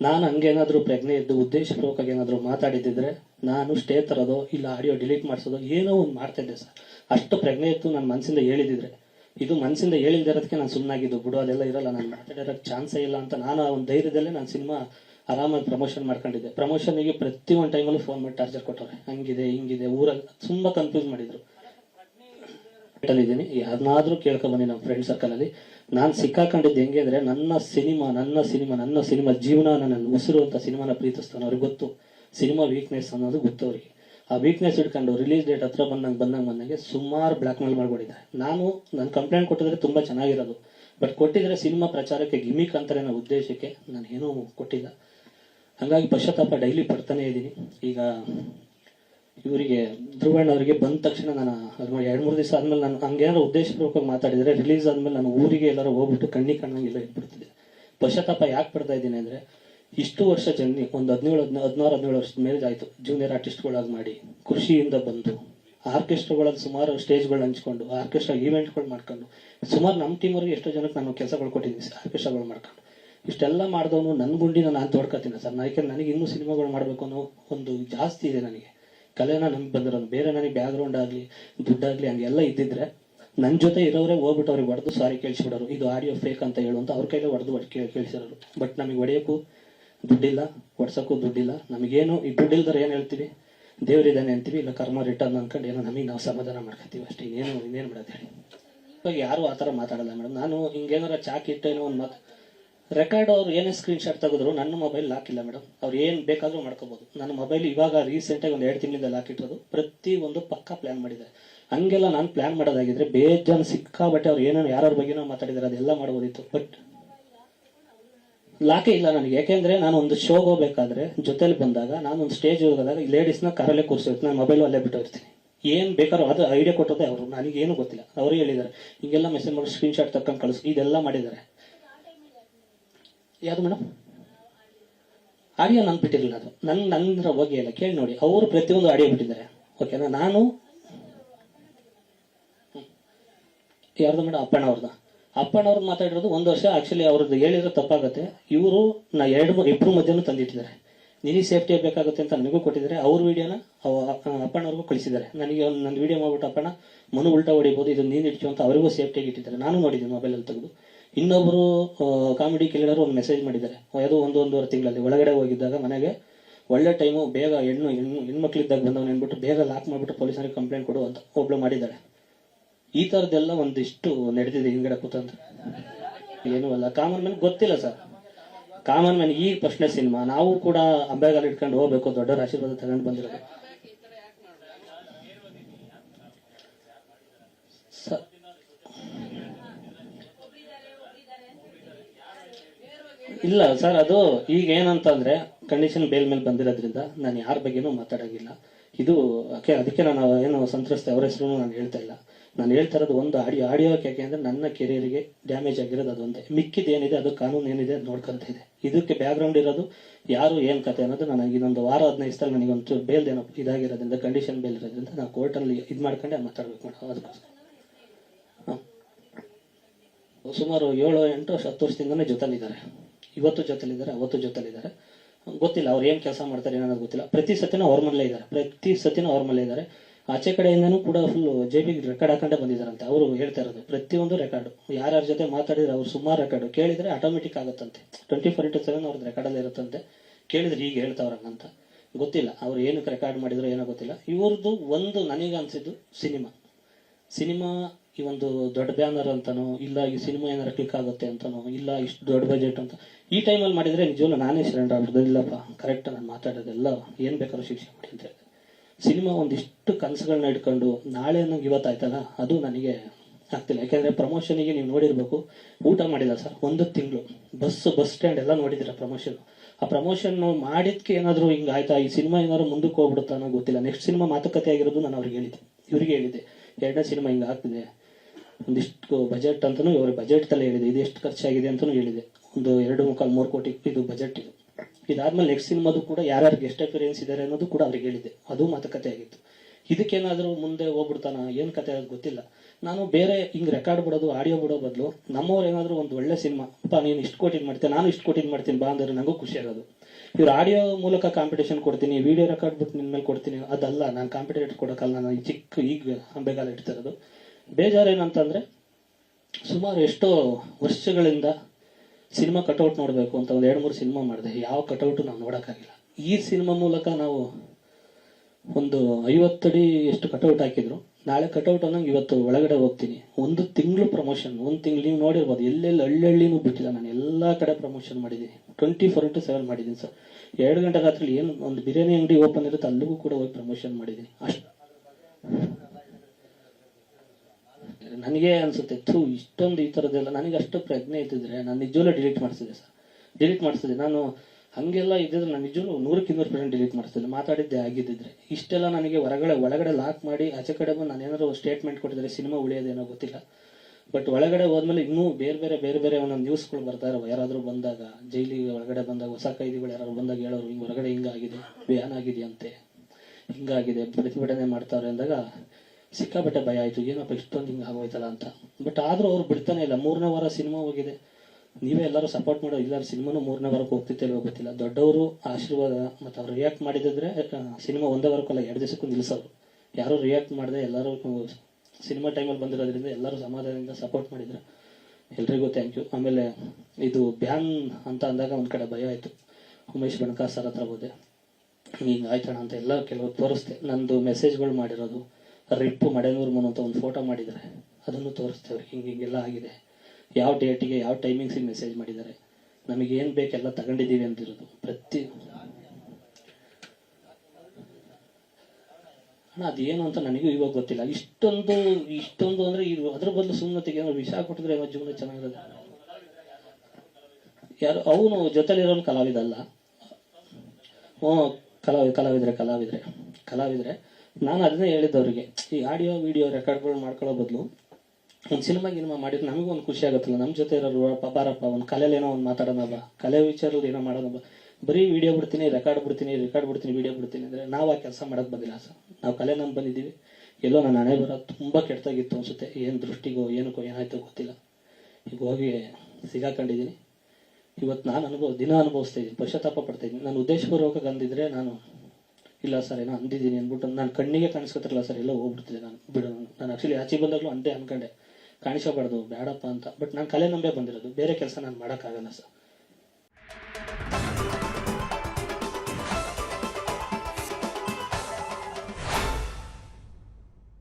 ನಾನು ಹಂಗೇನಾದ್ರೂ ಪ್ರಜ್ಞೆ ಇದ್ದು ಉದ್ದೇಶಪೂರ್ವಕವಾಗಿ ಏನಾದರೂ ಮಾತಾಡಿದ್ದಿದ್ರೆ ನಾನು ಸ್ಟೇ ತರೋದೋ ಇಲ್ಲ ಆಡಿಯೋ ಡಿಲೀಟ್ ಮಾಡಿಸೋದು ಏನೋ ಒಂದು ಮಾಡ್ತಿದ್ದೆ ಸರ್. ಅಷ್ಟು ಪ್ರಜ್ಞೆ ಇತ್ತು ನನ್ನ ಮನಸ್ಸಿಂದ ಹೇಳಿದಿದ್ರೆ ಇದು ಮನಸ್ಸಿಂದ ಹೇಳಿದಿರೋದಕ್ಕೆ ನಾನು ಸುಮ್ಮನಾಗಿದ್ದು ಬಿಡು, ಅದೆಲ್ಲ ಇರಲ್ಲ. ನಾನು ಮಾತಾಡಿರೋಕ್ಕೆ ಚಾನ್ಸೇ ಇಲ್ಲ ಅಂತ ನಾನು ಒಂದು ಧೈರ್ಯದಲ್ಲೇ ನಾನು ಸಿನಿಮಾ ಆರಾಮಾಗಿ ಪ್ರಮೋಷನ್ ಮಾಡ್ಕೊಂಡಿದ್ದೆ. ಪ್ರಮೋಷನ್ಗೆ ಪ್ರತಿ ಒಂದು ಟೈಮಲ್ಲೂ ಫೋನ್ ಮಾಡಿ ಟಾರ್ಚರ್ ಕೊಟ್ಟವ್ರೆ. ಹಂಗಿದೆ, ಹಿಂಗಿದೆ, ಊರಲ್ಲಿ ತುಂಬಾ ಕನ್ಫ್ಯೂಸ್ ಮಾಡಿದ್ರು. ಇದ್ದೀನಿ. ಯಾರನ್ನಾದ್ರೂ ಕೇಳ್ಕೊಂಡ್ ಬನ್ನಿ ನಮ್ಮ ಫ್ರೆಂಡ್ ಸರ್ಕಲ್ ಅಲ್ಲಿ. ನಾನು ಸಿಕ್ಕಾಕೊಂಡಿದ್ದು ಹೆಂಗೆ ಅಂದರೆ ನನ್ನ ಸಿನಿಮಾ ನನ್ನ ಸಿನಿಮಾ ನನ್ನ ಸಿನಿಮಾ ಜೀವನ, ನನ್ನ ಉಸಿರು ಅಂತ ಸಿನಿಮಾನ ಪ್ರೀತಿಸ್ತಾನೆ ಅವ್ರಿಗೆ ಗೊತ್ತು. ಸಿನಿಮಾ ವೀಕ್ನೆಸ್ ಅನ್ನೋದು ಗೊತ್ತು ಅವ್ರಿಗೆ. ಆ ವೀಕ್ನೆಸ್ ಇಟ್ಕೊಂಡು ರಿಲೀಸ್ ಡೇಟ್ ಹತ್ರ ಬಂದಂಗೆ ಬಂದಂಗೆ ಬಂದಂಗೆ ಸುಮಾರು ಬ್ಲ್ಯಾಕ್ ಮೇಲ್ ಮಾಡ್ಕೊಂಡಿದ್ದಾರೆ. ನಾನು ನನ್ನ ಕಂಪ್ಲೇಂಟ್ ಕೊಟ್ಟಿದ್ರೆ ತುಂಬಾ ಚೆನ್ನಾಗಿರೋದು. ಬಟ್ ಕೊಟ್ಟಿದ್ರೆ ಸಿನಿಮಾ ಪ್ರಚಾರಕ್ಕೆ ಗಿಮಿಕ್ ಅಂತಾರೆ ಅನ್ನೋ ಉದ್ದೇಶಕ್ಕೆ ನಾನು ಏನೂ ಕೊಟ್ಟಿಲ್ಲ. ಹಂಗಾಗಿ ಪಶ್ಚಾತ್ತಾಪ ಡೈಲಿ ಪಡ್ತಾನೆ ಇದ್ದೀನಿ ಈಗ ಇವರಿಗೆ, ಧ್ರುವಣ್ಣ ಅವರಿಗೆ ಬಂದ ತಕ್ಷಣ ನಾನು ಅದು ಎರಡು ಮೂರು ದಿವಸ ಆದ್ಮೇಲೆ ನಾನು ಹಂಗೇನಾದ್ರು ಉದ್ದೇಶಪೂರ್ವಕವಾಗಿ ಮಾತಾಡಿದರೆ ರಿಲೀಸ್ ಆದ್ಮೇಲೆ ನಾನು ಊರಿಗೆ ಎಲ್ಲರೂ ಹೋಗ್ಬಿಟ್ಟು ಕಣ್ಣಿ ಕಣ್ಣಂಗೆಲ್ಲ ಇಟ್ಬಿಡ್ತಿದ್ದೆ. ಪಶ್ಚಾತ್ತಾಪ ಯಾಕೆ ಪಡ್ತಾ ಇದ್ದೀನಿ ಅಂದರೆ, ಇಷ್ಟು ವರ್ಷ ಜರ್ನಿ, ಒಂದು ಹದಿನೇಳು, ಹದಿನ, ಹದಿನಾರು, ಹದಿನೇಳು ವರ್ಷದ ಮೇಲೆ ಆಯಿತು. ಜೂನಿಯರ್ ಆರ್ಟಿಸ್ಟ್ಗಳಾಗಿ ಮಾಡಿ, ಖುಷಿಯಿಂದ ಬಂದು ಆರ್ಕೆಸ್ಟ್ರಾಗಳಲ್ಲಿ ಸುಮಾರು ಸ್ಟೇಜ್ಗಳು ಹಂಚ್ಕೊಂಡು ಆರ್ಕೆಸ್ಟ್ರಾ ಈವೆಂಟ್ಗಳು ಮಾಡ್ಕೊಂಡು, ಸುಮಾರು ನಮ್ಮ ಟೀಮವ್ರಿಗೆ ಎಷ್ಟೋ ಜನಕ್ಕೆ ನಾನು ಕೆಲಸಗಳು ಕೊಟ್ಟಿದ್ದೀನಿ ಆರ್ಕೆಸ್ಟ್ರಾಗಳು ಮಾಡ್ಕೊಂಡು. ಇಷ್ಟೆಲ್ಲ ಮಾಡಿದವನು ನನ್ನ ಗುಂಡಿನ ನಾನು ತೊಡ್ಕೊತೀನಿ ಸರ್ ನಾ ಯಾಕೆಂದ್ರೆ ನನಗೆ ಇನ್ನೂ ಸಿನಿಮಾಗಳು ಮಾಡಬೇಕು ಅನ್ನೋ ಒಂದು ಜಾಸ್ತಿ ಇದೆ ನನಗೆ. ಕಲೆನ ನಮ್ಗೆ ಬಂದಿರೋದು ಬೇರೆ ನನಗೆ ಬ್ಯಾಕ್ಗ್ರೌಂಡ್ ಆಗಲಿ, ದುಡ್ಡಾಗಲಿ ಹಂಗೆಲ್ಲ ಇದ್ದಿದ್ರೆ ನನ್ನ ಜೊತೆ ಇರೋರೆ ಹೋಗ್ಬಿಟ್ಟು ಅವ್ರಿಗೆ ಹೊಡೆದು ಸಾರಿ ಕೇಳಿಸ್ಬಿಡೋರು. ಇದು ಆಡಿಯೋ ಫೇಕ್ ಅಂತ ಹೇಳು ಅಂತ ಅವ್ರ ಕೈಲೇ ಹೊಡೆದು ಕೇಳಿಸಿರೋರು. ಬಟ್ ನಮಗೆ ಹೊಡೆಯೋಕ್ಕೂ ದುಡ್ಡಿಲ್ಲ ಹೊಡ್ಸೋಕ್ಕೂ ದುಡ್ಡಿಲ್ಲ. ನಮಗೇನು ಈ ದುಡ್ಡಿಲ್ದರೆ ಏನು ಹೇಳ್ತೀವಿ? ದೇವರಿದ್ದಾನೆ ಅಂತೀವಿ, ಇಲ್ಲ ಕರ್ಮ ರಿಟರ್ನ್ ಅನ್ಕೊಂಡು ಏನೋ ನಮಗೆ ನಾವು ಸಮಾಧಾನ ಮಾಡ್ಕೊತೀವಿ ಅಷ್ಟೇ. ಇನ್ನೇನು ಇನ್ನೇನು ಬಿಡೋದು ಹೇಳಿ? ಇವಾಗ ಯಾರು ಆ ಥರ ಮಾತಾಡಲ್ಲ ಮೇಡಮ್. ನಾನು ಹಿಂಗೇನಾರ ಚಾಕ್ ಇಟ್ಟೇನೋ ಒಂದು ಮಾತು ರೆಕಾರ್ಡ್ ಅವ್ರು ಏನೇ ಸ್ಕ್ರೀನ್ ಶಾಟ್ ತೆಗೆದ್ರು ನನ್ನ ಮೊಬೈಲ್ ಲಾಕ್ ಇಲ್ಲ ಮೇಡಮ್ ಅವ್ರು ಏನ್ ಬೇಕಾದ್ರೂ ಮಾಡ್ಕೋಬಹುದು ನನ್ನ ಮೊಬೈಲ್ ಇವಾಗ ರೀಸೆಂಟ್ ಆಗಿ ಒಂದು ಎರಡು ತಿಂಗಳಿಂದ ಲಾಕ್ ಇಟ್ಟಿರೋದು. ಪ್ರತಿ ಒಂದು ಪಕ್ಕ ಪ್ಲಾನ್ ಮಾಡಿದ್ದಾರೆ. ಹಂಗೆಲ್ಲ ನಾನು ಪ್ಲಾನ್ ಮಾಡೋದಾಗಿದ್ರೆ ಬೇಜಾನ್ ಸಿಕ್ಕಾಬಟ್ಟೆ ಅವ್ರು ಏನೇನು ಯಾರ್ಯಾರ ಬಗ್ಗೆನೋ ಮಾತಾಡಿದಾರೆ, ಅದೆಲ್ಲ ಮಾಡ್ಬೋದಿತ್ತು. ಬಟ್ ಲಾಕೆ ಇಲ್ಲ ನನಗೆ. ಯಾಕೆಂದ್ರೆ ನಾನು ಒಂದು ಶೋಗೆ ಹೋಗ್ಬೇಕಾದ್ರೆ ಜೊತೆಲಿ ಬಂದಾಗ, ನಾನು ಒಂದು ಸ್ಟೇಜ್ ಹೋದಾಗ ಲೇಡೀಸ್ನ ಕಾರಲ್ಲೇ ಕೂರಿಸಿರ್ತೀನಿ ನಾನು ಮೊಬೈಲ್ ಅಲ್ಲೇ ಬಿಟ್ಟಿರ್ತೀನಿ ಏನ್ ಬೇಕಾದ್ರೂ ಅದು ಐಡಿಯಾ ಕೊಟ್ಟದೆ ಅವರು. ನನಗೇನು ಗೊತ್ತಿಲ್ಲ. ಅವರು ಹೇಳಿದ್ದಾರೆ. ಹಿಂಗೆಲ್ಲ ಮೆಸೇಜ್ ಮಾಡಿ ಸ್ಕ್ರೀನ್ ಶಾಟ್ ತಕೊಂಡು ಕಳಿಸಿ. ಇದೆಲ್ಲ ಮಾಡಿದ್ದಾರೆ. ಯಾವುದು ಮೇಡಮ್? ಆಡಿಯೋ ನಾನು ಬಿಟ್ಟಿರಲಿಲ್ಲ ಅದು. ನನ್ನ ನನ್ನ ಬಗ್ಗೆ ಇಲ್ಲ ಕೇಳಿ ನೋಡಿ. ಅವರು ಪ್ರತಿಯೊಂದು ಆಡಿಯೋ ಬಿಟ್ಟಿದ್ದಾರೆ. ಓಕೆನಾ ನಾನು. ಯಾರ್ದು ಮೇಡಮ್? ಅಪ್ಪಣ್ಣವ್ರದ್ದು ಅಪ್ಪಣ್ಣವ್ರದ್ದು ಮಾತಾಡಿರೋದು ಒಂದು ವರ್ಷ. ಆಕ್ಚುಲಿ ಅವ್ರದ್ದು ಹೇಳಿದ್ರೆ ತಪ್ಪಾಗುತ್ತೆ. ಇವರು ನಾ ಎರಡು ಇಬ್ಬರು ಮಧ್ಯನೂ ತಂದಿಟ್ಟಿದ್ದಾರೆ. ನಿನಗೆ ಸೇಫ್ಟಿ ಬೇಕಾಗುತ್ತೆ ಅಂತ ನನಗೂ ಕೊಟ್ಟಿದ್ದಾರೆ. ಅವ್ರ ವಿಡಿಯೋನ ಅಪ್ಪಣ್ಣವ್ರಿಗೂ ಕಳಿಸಿದ್ದಾರೆ. ನನಗೆ ನನ್ನ ವಿಡಿಯೋ ಮಾಡ್ಬಿಟ್ಟು ಅಪ್ಪಣ್ಣ, ಮನು ಉಲ್ಟಾ ಹೊಡಿಬೋದು ಇದು ನೀನು ಇಡ್ತೀವಿ ಅಂತ ಅವರಿಗೂ ಸೇಫ್ಟಿಯಾಗಿ ಇಟ್ಟಿದ್ದಾರೆ. ನಾನು ನೋಡಿದ್ದೀನಿ ಮೊಬೈಲಲ್ಲಿ ತೆಗೆದು. ಇನ್ನೊಬ್ರು ಕಾಮಿಡಿ ಕಿಲ್ಲರು ಒಂದು ಮೆಸೇಜ್ ಮಾಡಿದ್ದಾರೆ. ಅದು ಒಂದು ಒಂದೂವರೆ ತಿಂಗಳಲ್ಲಿ ಒಳಗಡೆ ಹೋಗಿದ್ದಾಗ ಮನೆಗೆ ಒಳ್ಳೆ ಟೈಮು ಬೇಗ ಹೆಣ್ಣು ಹೆಣ್ಣು ಹೆಣ್ಮಕ್ಳಿದ್ದಾಗ ಬಂದವನು ಅಂದ್ಬಿಟ್ಟು ಬೇಗ ಲಾಕ್ ಮಾಡಿಬಿಟ್ಟು ಪೊಲೀಸರಿಗೆ ಕಂಪ್ಲೇಂಟ್ ಕೊಡು ಅಂತ ಒಬ್ಳು ಮಾಡಿದ್ದಾರೆ ಈ ಥರದ್ದೆಲ್ಲ ಒಂದಿಷ್ಟು ನಡೆದಿದೆ ಹಿಂಗಡೆ ಕೂತಂತ. ಏನೂ ಅಲ್ಲ. ಕಾಮನ್ ಮ್ಯಾನ್ ಗೊತ್ತಿಲ್ಲ ಸರ್. ಕಾಮನ್ ಮ್ಯಾನ್ ಈಗ ಪ್ರಶ್ನೆ ಸಿನಿಮಾ. ನಾವು ಕೂಡ ಅಂಬೆಗಾಲ ಇಟ್ಕೊಂಡು ಹೋಗ್ಬೇಕು, ದೊಡ್ಡವರ ಆಶೀರ್ವಾದ ತಗೊಂಡು ಬಂದಿರೋದು. ಇಲ್ಲ, ಸರ್, ಅದು ಈಗ ಏನಂತಂದ್ರೆ ಕಂಡೀಷನ್ ಬೇಲ್ ಮೇಲೆ ಬಂದಿರೋದ್ರಿಂದ ನಾನು ಯಾರ ಬಗ್ಗೆನೂ ಮಾತಾಡೋಂಗಿಲ್ಲ. ಇದು ಅದಕ್ಕೆ ನಾನು ಏನು ಸಂತ್ರಸ್ತೆ ಅವರ ಹೆಸರು ನಾನು ಹೇಳ್ತಾ ಇಲ್ಲ. ನಾನು ಹೇಳ್ತಾ ಇರೋದು ಒಂದು ಆಡಿಯೋ ಆಡಿಯೋ ಯಾಕೆ ಅಂದ್ರೆ ನನ್ನ ಕೆರಿಯರ್ಗೆ ಡ್ಯಾಮೇಜ್ ಆಗಿರೋದು ಅದೊಂದೇ ಮಿಕ್ಕಿದ ಏನಿದೆ, ಅದು ಕಾನೂನು ಏನಿದೆ ನೋಡ್ಕೊಂತ ಇದೆ. ಇದಕ್ಕೆ ಬ್ಯಾಕ್ಗ್ರೌಂಡ್ ಇರೋದು ಯಾರು ಏನ್ ಕತೆ ಅನ್ನೋದು ನನಗೆ ಇನ್ನೊಂದು ವಾರ ಹದಿನೈದು ಸಲ ನನಗೆ ಒಂದು ಬೇಲ್ ಏನೋ ಇದಾಗಿರೋದ್ರಿಂದ ಕಂಡೀಷನ್ ಬೇಲ್ ಇರೋದ್ರಿಂದ ನಾನು ಕೋರ್ಟಲ್ಲಿ ಇದು ಮಾಡ್ಕೊಂಡೆ ಮಾತಾಡ್ಬೇಕು ಮೇಡಮ್ ಅದಕ್ಕೋಸ್ಕರ. ಸುಮಾರು ಏಳು ಎಂಟು ಹತ್ತು ವರ್ಷದಿಂದನೇ ಜೊತೆಲಿದ್ದಾರೆ. ಇವತ್ತು ಜೊತೆಲಿದ್ದಾರೆ, ಅವತ್ತು ಜೊತೆಲಿದ್ದಾರೆ. ಗೊತ್ತಿಲ್ಲ ಅವ್ರು ಏನು ಕೆಲಸ ಮಾಡ್ತಾರೆ ಏನನ್ನೋದು ಗೊತ್ತಿಲ್ಲ. ಪ್ರತಿ ಸತಿನೂ ಅವ್ರ ಮನೇಲೇ ಇದ್ದಾರೆ. ಪ್ರತಿ ಸತಿನೂ ಅವ್ರ ಮನೇಲೇ ಇದ್ದಾರೆ. ಆಚೆ ಕಡೆಯಿಂದನೂ ಕೂಡ ಫುಲ್ ಜೇಬಿಗೆ ರೆಕಾರ್ಡ್ ಹಾಕೊಂಡೆ ಬಂದಿದ್ದಾರಂತೆ. ಅವರು ಹೇಳ್ತಾ ಇರೋದು, ಪ್ರತಿಯೊಂದು ರೆಕಾರ್ಡ್ ಯಾರ್ಯಾರ ಜೊತೆ ಮಾತಾಡಿದ್ರೆ ಅವ್ರು ಸುಮಾರು ರೆಕಾರ್ಡ್ ಕೇಳಿದ್ರೆ ಆಟೋಮೆಟಿಕ್ ಆಗುತ್ತಂತೆ. ಟ್ವೆಂಟಿ ಫೋರ್ ಇಂಟು ಸೆವೆನ್ ಅವ್ರದ್ದು ರೆಕಾರ್ಡಲ್ಲಿ ಇರುತ್ತಂತೆ. ಕೇಳಿದ್ರೆ ಹೀಗೆ ಹೇಳ್ತಾವ್ರಂಗಂತ ಗೊತ್ತಿಲ್ಲ ಅವ್ರು ಏನಕ್ಕೆ ರೆಕಾರ್ಡ್ ಮಾಡಿದ್ರು ಏನೋ ಗೊತ್ತಿಲ್ಲ. ಇವ್ರದ್ದು ಒಂದು ನನಗೆ ಅನ್ಸಿದ್ದು ಸಿನಿಮಾ. ಸಿನಿಮಾ ಈ ಒಂದು ದೊಡ್ಡ ಬ್ಯಾನರ್ ಅಂತನೋ, ಇಲ್ಲ ಈ ಸಿನಿಮಾ ಏನಾರ ಕ್ಲಿಕ್ ಆಗುತ್ತೆ ಅಂತನೋ, ಇಲ್ಲ ಇಷ್ಟು ದೊಡ್ಡ ಬಜೆಟ್ ಅಂತ. ಈ ಟೈಮಲ್ಲಿ ಮಾಡಿದ್ರೆ ನಿಜವೂ ನಾನೇ ಸರೆಂಡರ್ ಆಗ್ಬಿಡ್ದು ಇಲ್ಲಪ್ಪ ಕರೆಕ್ಟ್ ನಾನು ಮಾತಾಡೋದೆಲ್ಲ ಏನು ಬೇಕಾದ್ರೂ ಶಿಕ್ಷೆ ಕೊಡಿ ಅಂತ ಹೇಳಿದೆ. ಸಿನಿಮಾ ಒಂದಿಷ್ಟು ಕನಸುಗಳನ್ನ ಇಟ್ಕೊಂಡು ನಾಳೆ ನಂಗೆ ಇವತ್ತಾಯ್ತಲ್ಲ ಅದು ನನಗೆ ಆಗ್ತಿಲ್ಲ. ಯಾಕೆಂದ್ರೆ ಪ್ರಮೋಷನಿಗೆ ನೀವು ನೋಡಿರ್ಬೇಕು, ಊಟ ಮಾಡಿಲ್ಲ ಸರ್, ಒಂದು ತಿಂಗಳು. ಬಸ್ ಬಸ್ ಸ್ಟ್ಯಾಂಡ್ ಎಲ್ಲ ನೋಡಿದಿರ ಪ್ರಮೋಷನ್ ಆ ಪ್ರಮೋಷನ್ ಮಾಡಿದ್ಕೆ ಏನಾದರೂ ಹಿಂಗೆ ಆಯ್ತಾ? ಈ ಸಿನಿಮಾ ಏನಾದ್ರು ಮುಂದಕ್ಕೆ ಹೋಗ್ಬಿಡುತ್ತಾ ಅನ್ನೋ ಗೊತ್ತಿಲ್ಲ. ನೆಕ್ಸ್ಟ್ ಸಿನಿಮಾ ಮಾತುಕತೆ ಆಗಿರೋದು ನಾನು ಅವ್ರಿಗೆ ಹೇಳಿದ್ದೆ. ಇವ್ರಿಗೆ ಹೇಳಿದ್ದೆ, ಎರಡನೇ ಸಿನಿಮಾ ಹಿಂಗೆ ಆಗ್ತಿದೆ. ಒಂದಿಷ್ಟು ಬಜೆಟ್ ಅಂತಾನು ಇವರು ಬಜೆಟ್ ತಲೆ ಹೇಳಿದೆ ಇದು ಎಷ್ಟು ಖರ್ಚಾಗಿದೆ ಅಂತಾನು ಹೇಳಿದೆ. ಒಂದು ಎರಡು ಮುಕ್ಕಾಲು ಮೂರು ಕೋಟಿ ಇದು ಬಜೆಟ್ ಇದು. ಇದಾದ್ಮೇಲೆ ನೆಕ್ಸ್ಟ್ ಸಿನಿಮಾದು ಕೂಡ ಯಾರ್ಯಾರು ಗೆಸ್ಟ್ ಅಪಿಯರೆನ್ಸ್ ಇದ್ದಾರೆ ಅನ್ನೋದು ಕೂಡ ಅವ್ರಿಗೆ ಹೇಳಿದೆ ಅದು ಮಾತುಕತೆ ಆಗಿತ್ತು. ಇದಕ್ಕೇನಾದ್ರೂ ಮುಂದೆ ಹೋಗ್ಬಿಡ್ತಾನ? ಏನ್ ಕತೆ ಅದು ಗೊತ್ತಿಲ್ಲ. ನಾನು ಬೇರೆ ಹಿಂಗ್ ರೆಕಾರ್ಡ್ ಬಿಡೋದು ಆಡಿಯೋ ಬಿಡೋ ಬದಲು ನಮ್ಮವ್ರು ಏನಾದ್ರು ಒಂದು ಒಳ್ಳೆ ಸಿನಿಮಾ, ಅಪ್ಪ, ನೀನು ಇಷ್ಟು ಕೋಟಿದ್ ಮಾಡ್ತೀನಿ ನಾನು ಇಷ್ಟು ಕೋಟಿದ್ ಮಾಡ್ತೀನಿ, ಬಾ ಅಂದ್ರೆ ನನಗೂ ಖುಷಿ ಆಗೋದು. ಇವ್ರು ಆಡಿಯೋ ಮೂಲಕ ಕಾಂಪಿಟೇಷನ್ ಕೊಡ್ತೀನಿ ವಿಡಿಯೋ ರೆಕಾರ್ಡ್ ಬಿಟ್ಟು ನಿನ್ ಮೇಲೆ ಕೊಡ್ತೀನಿ, ಅದಲ್ಲ, ನಾನು ಕಾಂಪಿಟೇಟರ್ ಕೊಡೋಕ್ಕಲ್ಲ, ನಾನು ಚಿಕ್ಕ, ಈಗ ಅಂಬೆಗಾಲ ಇಡ್ತಿರೋದು ಬೇಜಾರು ಏನಂತಂದ್ರೆ ಸುಮಾರು ಎಷ್ಟೋ ವರ್ಷಗಳಿಂದ ಸಿನಿಮಾ ಕಟೌಟ್ ನೋಡಬೇಕು ಅಂತ ಒಂದು ಎರಡು ಮೂರು ಸಿನಿಮಾ ಮಾಡಿದೆ. ಯಾವ ಕಟೌಟು ನಾವು ನೋಡೋಕ್ಕಾಗಿಲ್ಲ. ಈ ಸಿನಿಮಾ ಮೂಲಕ ನಾವು ಒಂದು ಐವತ್ತಡಿ ಎಷ್ಟು ಕಟೌಟ್ ಹಾಕಿದ್ರು. ನಾಳೆ ಕಟೌಟ್ ಅನ್ನೋಂಗೆ ಇವತ್ತು ಒಳಗಡೆ ಹೋಗ್ತೀನಿ. ಒಂದು ತಿಂಗಳು ಪ್ರಮೋಷನ್ ಒಂದು ತಿಂಗಳು ನೀವು ನೋಡಿರ್ಬೋದು. ಎಲ್ಲೆಲ್ಲಿ ಹಳ್ಳಿನೂ ಬಿಟ್ಟಿಲ್ಲ ನಾನು. ಎಲ್ಲ ಕಡೆ ಪ್ರಮೋಷನ್ ಮಾಡಿದ್ದೀನಿ. ಟ್ವೆಂಟಿ ಫೋರ್ ಇಂಟು ಸೆವೆನ್ ಮಾಡಿದ್ದೀನಿ ಸರ್. ಎರಡು ಗಂಟೆ ರಾತ್ರಿ ಏನು ಒಂದು ಬಿರಿಯಾನಿ ಅಂಗಡಿ ಓಪನ್ ಇರುತ್ತೆ, ಅಲ್ಲಿಗೂ ಕೂಡ ಹೋಗಿ ಪ್ರಮೋಷನ್ ಮಾಡಿದ್ದೀನಿ. ಅಷ್ಟು ನನಗೆ ಅನ್ಸುತ್ತೆ, ಥೂ, ಇಷ್ಟೊಂದು ಈ ಥರದ್ದೆಲ್ಲ ನನಗೆ ಅಷ್ಟು ಪ್ರಜ್ಞೆ ಇದ್ದಿದ್ರೆ ನಾನು ನಿಜವಲ್ಲೂ ಡಿಲೀಟ್ ಮಾಡಿಸಿದೆ ಸರ್. ಡಿಲೀಟ್ ಮಾಡಿಸಿದೆ ನಾನು ಹಂಗೆಲ್ಲ ಇದ್ದಿದ್ರೆ ನಾನು ನಿಜವೂ ನೂರಕ್ಕೆ ಇನ್ನೂರು ಪರ್ಸೆಂಟ್ ಡಿಲೀಟ್ ಮಾಡ್ತಿದ್ದೆ. ಮಾತಾಡಿದ್ದೆ ಆಗಿದ್ದಿದ್ರೆ. ಇಷ್ಟೆಲ್ಲ ನನಗೆ ಹೊರಗಡೆ, ಒಳಗಡೆ ಲಾಕ್ ಮಾಡಿ, ಆಚೆ ಕಡೆ ಬಂದು ಸ್ಟೇಟ್ಮೆಂಟ್ ಕೊಟ್ಟಿದ್ರೆ ಸಿನಿಮಾ ಉಳಿಯೋದೇನೋ ಗೊತ್ತಿಲ್ಲ. ಬಟ್ ಒಳಗಡೆ ಹೋದ್ಮೇಲೆ ಇನ್ನೂ ಬೇರೆ ಬೇರೆ ಬೇರೆ ಬೇರೆ ಒಂದೊಂದು ನ್ಯೂಸ್ಗಳು ಬರ್ತಾ ಇರೋ ಯಾರಾದರೂ ಬಂದಾಗ, ಜೈಲಿಗೆ ಒಳಗಡೆ ಬಂದಾಗ, ಹೊಸ ಕೈದಿಗಳು ಯಾರು ಬಂದಾಗ ಹೇಳೋರು, ಹಿಂಗೆ ಹೊರಗಡೆ ಹಿಂಗಾಗಿದೆ ಬ್ಯಾನ್ ಆಗಿದೆಯಂತೆ ಹಿಂಗಾಗಿದೆ, ಪ್ರತಿಭಟನೆ ಮಾಡ್ತಾವ್ರೆ ಅಂದಾಗ ಸಿಕ್ಕಾಪಟ್ಟೆ ಭಯ ಆಯ್ತು. ಏನಪ್ಪ ಇಷ್ಟೊಂದು ಹಿಂಗೆ ಆಗೋಯ್ತಲ್ಲ ಅಂತ. ಬಟ್ ಆದರೂ ಅವ್ರು ಬಿಡ್ತಾನೆ ಇಲ್ಲ. ಮೂರನೇ ವಾರ ಸಿನಿಮಾ ಹೋಗಿದೆ. ನೀವೇ ಎಲ್ಲರೂ ಸಪೋರ್ಟ್ ಮಾಡೋ ಇಲ್ಲ ಸಿನಿಮಾನು ಮೂರನೇ ವಾರಕ್ಕೆ ಇಲ್ವೋ ಗೊತ್ತಿಲ್ಲ. ದೊಡ್ಡವರು ಆಶೀರ್ವಾದ ಮತ್ತು ಅವ್ರು ರಿಯಾಕ್ಟ್ ಮಾಡಿದ್ರೆ ಸಿನಿಮಾ ಒಂದೇ ವಾರಕ್ಕಲ್ಲ ಎರಡು ದಿವಸಕ್ಕೂ ನಿಲ್ಲಿಸೋರು ಯಾರು ರಿಯಾಕ್ಟ್ ಮಾಡಿದೆ ಎಲ್ಲರೂ ಸಿನಿಮಾ ಟೈಮಲ್ಲಿ ಬಂದಿರೋದ್ರಿಂದ ಎಲ್ಲರೂ ಸಮಾಧಾನದಿಂದ ಸಪೋರ್ಟ್ ಮಾಡಿದ್ರು. ಎಲ್ರಿಗೂ ಥ್ಯಾಂಕ್ ಯು ಆಮೇಲೆ ಇದು ಬ್ಯಾನ್ ಅಂತ ಅಂದಾಗ ಒಂದು ಕಡೆ ಭಯ ಆಯಿತು. ಉಮೇಶ್ ಬಣಕಾರ್ ಸರ್ ಹತ್ರ ಹೋದೆ. ಹಿಂಗೆ ಆಯ್ತಣ ಅಂತ ಎಲ್ಲ ಕೆಲವರು ತೋರಿಸ್ದೆ. ನಂದು ಮೆಸೇಜ್ಗಳು ಮಾಡಿರೋದು. ರಿಪ್ಪು ಮಡೆನೂರು ಮನು ಅಂತ ಒಂದು ಫೋಟೋ ಮಾಡಿದ್ದಾರೆ. ಅದನ್ನು ತೋರಿಸ್ತೇವೆ ಹಿಂಗೆ ಹಿಂಗೆಲ್ಲ ಆಗಿದೆ. ಯಾವ ಡೇಟಿಗೆ ಯಾವ ಟೈಮಿಂಗ್ಸಿಗೆ ಮೆಸೇಜ್ ಮಾಡಿದ್ದಾರೆ. ನಮಗೆ ಏನು ಬೇಕೆಲ್ಲ ತಗೊಂಡಿದ್ದೀವಿ ಅಂತಿರೋದು. ಪ್ರತಿ ಅಣ್ಣ, ಅದೇನು ಅಂತ ನನಗೂ ಇವಾಗ ಗೊತ್ತಿಲ್ಲ. ಇಷ್ಟೊಂದು ಇಷ್ಟೊಂದು ಅಂದರೆ ಇದು ಅದ್ರ ಬದಲು ಸುಮ್ಮನೆ ಏನೋ ವಿಷ ಕೊಟ್ಟಿದ್ರೆ ಏನೋ ಜೀವನ ಚೆನ್ನಾಗಿರೋದು ಯಾರು, ಅವನು ಕಲಾವಿದ ಅಲ್ಲ. ಹ್ಞೂ ಕಲಾವಿದ ಕಲಾವಿದ್ರೆ ಕಲಾವಿದ್ರೆ ಕಲಾವಿದ್ರೆ. ನಾನು ಅದನ್ನೇ ಹೇಳಿದ್ದವರಿಗೆ ಈ ಆಡಿಯೋ, ವಿಡಿಯೋ ರೆಕಾರ್ಡ್ಗಳು ಮಾಡ್ಕೊಳ್ಳೋ ಬದಲು ಒಂದು ಸಿನಿಮಾ ಗಿನಿಮಾ ಮಾಡಿದ್ರೆ ನಮಗೂ ಒಂದು ಖುಷಿ ಆಗುತ್ತಲ್ಲ. ನಮ್ಮ ಜೊತೆ ಇರೋರು ಪಾಪಾರಪ್ಪ ಒಂದು ಕಲೆಯಲ್ಲಿ ಏನೋ ಒಂದು ಮಾತಾಡೋಣ ಬಾ ಕಲೆ ವಿಚಾರದ ಏನೋ ಮಾಡೋಣ ಬಾ ಬರೀ ವಿಡಿಯೋ ಬಿಡ್ತೀನಿ, ರೆಕಾರ್ಡ್ ಬಿಡ್ತೀನಿ ರೆಕಾರ್ಡ್ ಬಿಡ್ತೀನಿ, ವಿಡಿಯೋ ಬಿಡ್ತೀನಿ ಅಂದರೆ ನಾವು ಆ ಕೆಲಸ ಮಾಡೋಕ್ಕೆ ಬಂದಿಲ್ಲ ಸರ್. ನಾವು ಕಲೆ ನಮ್ಮ ಬಂದಿದ್ದೀವಿ. ಎಲ್ಲೋ ನನ್ನ ಹಣೆ ಬರೋ ತುಂಬ ಕೆಟ್ಟದಾಗಿತ್ತು ಅನಿಸುತ್ತೆ. ಏನು ದೃಷ್ಟಿಗೋ, ಏನಕ್ಕೋ, ಏನಾಯ್ತೋ ಗೊತ್ತಿಲ್ಲ. ಈಗ ಹೋಗಿ ಸಿಗಾಕೊಂಡಿದ್ದೀನಿ. ಇವತ್ತು ನಾನು ಅನುಭವ, ದಿನ ಅನುಭವಿಸ್ತಾ ಇದ್ದೀನಿ. ಪಶ್ಚಾತ್ತಾಪ ಪಡ್ತಾ ಇದ್ದೀನಿ. ನಾನು ಉದ್ದೇಶಪೂರ್ವಕ ಅಂದಿದ್ರೆ ನಾನು ಇಲ್ಲ ಸರ್ ಏನೋ ಅಂದಿದ್ದೀನಿ ಅಂದ್ಬಿಟ್ಟು ನಾನು ಕಣ್ಣಿಗೆ ಕಾಣಿಸ್ಕೊತಿರಲ್ಲ ಸರ್ ಎಲ್ಲ ಹೋಗ್ಬಿಡ್ತಿದ್ದೆ ನಾನು. ಬಿಡು, ನಾನು ಆಕ್ಚುಲಿ ಆಚೆ ಬಂದಾಗಲೂ ಅಂತೆ ಅನ್ಕೊಂಡೆ. ಕಾಣಿಸಬಾರ್ದು ಬೇಡಪ್ಪ ಅಂತ. ಬಟ್ ನಾನು ಕಲೆ ನಂಬೆ ಬಂದಿರೋದು. ಬೇರೆ ಕೆಲಸ ನಾನು ಮಾಡೋಕ್ಕಾಗಲ್ಲ ಸರ್